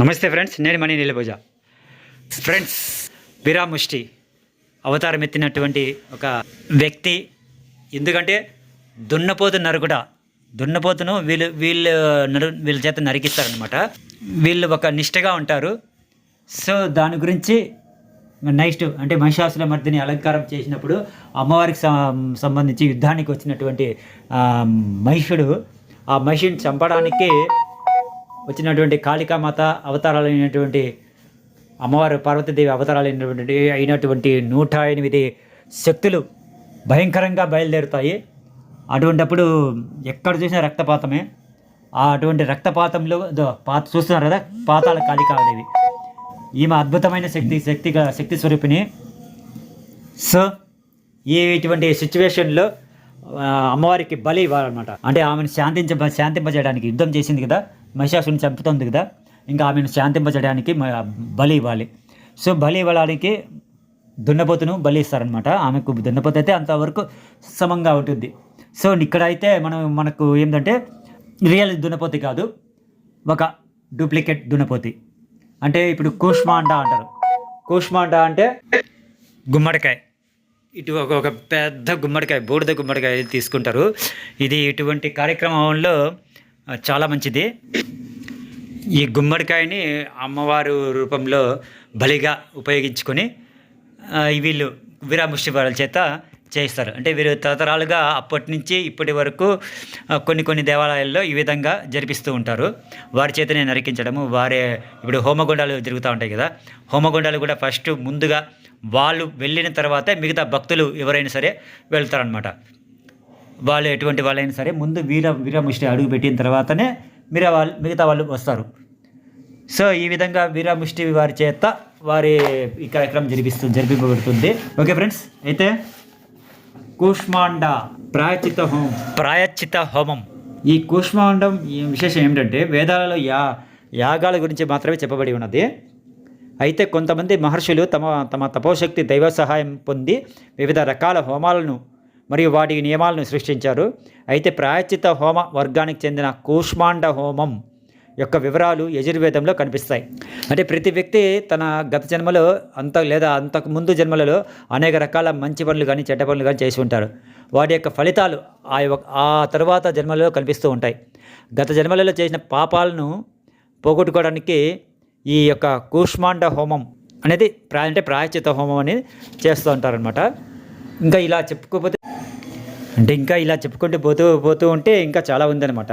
నమస్తే ఫ్రెండ్స్ నేను మణి నీలభుజ. ఫ్రెండ్స్ విరాముష్టి అవతారం ఎత్తినటువంటి ఒక వ్యక్తి. ఎందుకంటే దున్నపోతు నరుకుట దున్నపోతును వీళ్ళు వీళ్ళు నరు వీళ్ళ చేత నరికిస్తారనమాట వీళ్ళు ఒక నిష్టగా ఉంటారు. సో దాని గురించి నెక్స్ట్ అంటే మహిషాసుల మర్దిని అలంకారం చేసినప్పుడు అమ్మవారికి సంబంధించి యుద్ధానికి వచ్చినటువంటి మహిషుడు ఆ మహిషిని చంపడానికి వచ్చినటువంటి కాళికామాత అవతారాలైనటువంటి అమ్మవారు పార్వతీదేవి అవతారాలైనటువంటి అయినటువంటి నూట ఎనిమిది శక్తులు భయంకరంగా బయలుదేరుతాయి. అటువంటప్పుడు ఎక్కడ చూసినా రక్తపాతమే. ఆ అటువంటి రక్తపాతంలో పాత చూస్తున్నారు కదా పాతాల కాళికాదేవి. ఈమె అద్భుతమైన శక్తి శక్తి శక్తి స్వరూపిణి. సో ఈ ఇటువంటి సిచ్యువేషన్లో అమ్మవారికి బలి ఇవ్వాలన్నమాట. అంటే ఆమెను శాంతించ శాంతింపజేయడానికి యుద్ధం చేసింది కదా. మహిషాసుని చంపుతుంది కదా. ఇంకా ఆమెను శాంతింపజేయడానికి బలి ఇవ్వాలి. సో బలి ఇవ్వడానికి దున్నపోతును బలి ఇస్తారనమాట ఆమెకు దున్నపోతు అయితే అంతవరకు సమంగా ఉంటుంది. సో ఇక్కడ అయితే మనం మనకు ఏంటంటే రియల్ దున్నపోతి కాదు. ఒక డూప్లికేట్ దున్నపోతి. అంటే ఇప్పుడు కూష్మాండ అంటారు. కూష్మాండ అంటే గుమ్మడికాయ. ఇటు ఒక ఒక పెద్ద గుమ్మడికాయ బూడిద గుమ్మడికాయ తీసుకుంటారు. ఇది ఇటువంటి కార్యక్రమంలో చాలా మంచిది. ఈ గుమ్మడికాయని అమ్మవారు రూపంలో బలిగా ఉపయోగించుకొని వీళ్ళు వీరాముష్టి చేత చేయిస్తారు. అంటే వీరు తరతరాలుగా అప్పటి నుంచి ఇప్పటి వరకు కొన్ని కొన్ని దేవాలయాల్లో ఈ విధంగా జరిపిస్తూ ఉంటారు. వారి చేతనే నరికించడము వారే ఇప్పుడు హోమగుండాలు జరుగుతూ ఉంటాయి కదా హోమగుండాలు కూడా ఫస్ట్ ముందుగా వాళ్ళు వెళ్ళిన తర్వాతే మిగతా భక్తులు ఎవరైనా సరే వెళ్తారనమాట వాళ్ళు ఎటువంటి వాళ్ళైనా సరే ముందు వీర వీరముష్టి అడుగు పెట్టిన తర్వాతనే మిగతా వాళ్ళు మిగతా వాళ్ళు వస్తారు. సో ఈ విధంగా వీరముష్టి వారి చేత వారి ఈ కార్యక్రమం జరిపిస్తూ జరిపింపబడుతుంది. ఓకే ఫ్రెండ్స్ అయితే కూష్మాండ ప్రాయచిత హోమం. ప్రాయచిత హోమం. ఈ కూష్మాండం ఈ విశేషం ఏమిటంటే వేదాలలో యా యాగాల గురించి మాత్రమే చెప్పబడి ఉన్నది. అయితే కొంతమంది మహర్షులు తమ తమ తపోశక్తి దైవ సహాయం పొంది వివిధ రకాల హోమాలను మరియు వాటి నియమాలను సృష్టించారు. అయితే ప్రాయచిత హోమ వర్గానికి చెందిన కూష్మాండ హోమం యొక్క వివరాలు యజుర్వేదంలో కనిపిస్తాయి. అంటే ప్రతి వ్యక్తి తన గత జన్మలో అంత లేదా అంతకు ముందు జన్మలలో అనేక రకాల మంచి పనులు కానీ చెడ్డ పనులు కానీ చేసి ఉంటారు. వాటి యొక్క ఫలితాలు ఆ యొక్క- ఆ తర్వాత జన్మలలో కనిపిస్తూ ఉంటాయి. గత జన్మలలో చేసిన పాపాలను పోగొట్టుకోవడానికి ఈ యొక్క కూష్మాండ హోమం అనేది ప్రా అంటే ప్రాయచిత హోమం అనేది చేస్తూ ఉంటారనమాట ఇంకా ఇలా చెప్పుకోకపోతే అంటే ఇంకా ఇలా చెప్పుకుంటూ పోతూ పోతూ ఉంటే ఇంకా చాలా ఉందన్నమాట.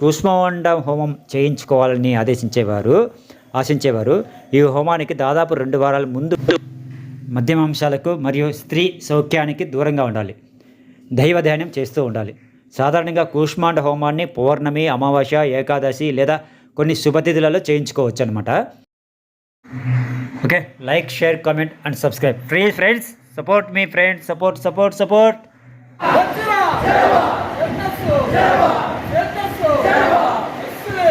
కుష్మవండ హోమం చేయించుకోవాలని ఆదేశించేవారు ఆశించేవారు. ఈ హోమానికి దాదాపు రెండు వారాల ముందు మద్యమాంశాలకు మరియు స్త్రీ సౌఖ్యానికి దూరంగా ఉండాలి. దైవ ధ్యానం చేస్తూ ఉండాలి. సాధారణంగా కూష్మాండ హోమాన్ని పౌర్ణమి అమావాస్య ఏకాదశి లేదా కొన్ని శుభతిథులలో చేయించుకోవచ్చు అనమాట okay like share comment and subscribe. Free friends support me friends support support support. వచ్చిన ఎన్నస్సు ఎన్నస్సు ఇస్లే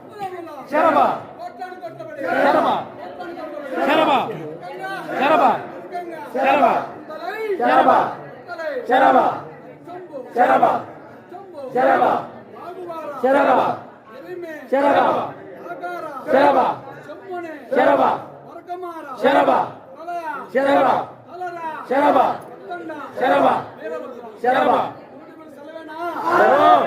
శరభ వీర పలక శరభ చేత నరకంగా శరభ చేత నరకంగా శరభ ఒడుప్ప వెట్టంగా శరభ ఒడుప్ప వెట్టంగా శరభ దక్షిణాల శరభ దక్షిణాల శరభ తలటల శరభ తలటల శరభ వచ్చిరా శరభ వచ్చిరా శరభ సెట్నస్సు శరభ సెట్నస్సు శరభ సస్రే శరభ సస్రే శరభ దేవతల్ శరభ దేవతల్ శరభ మూల మూల శరభ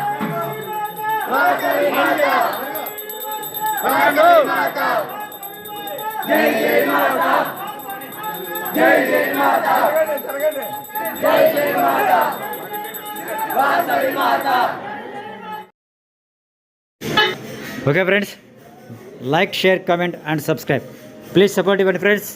జై జై మాతా జై జై మాతా జై జై మాతా వాసవి మాతా okay friends like share comment and subscribe. Please support ఇవ్వండి ఫ్రెండ్స్.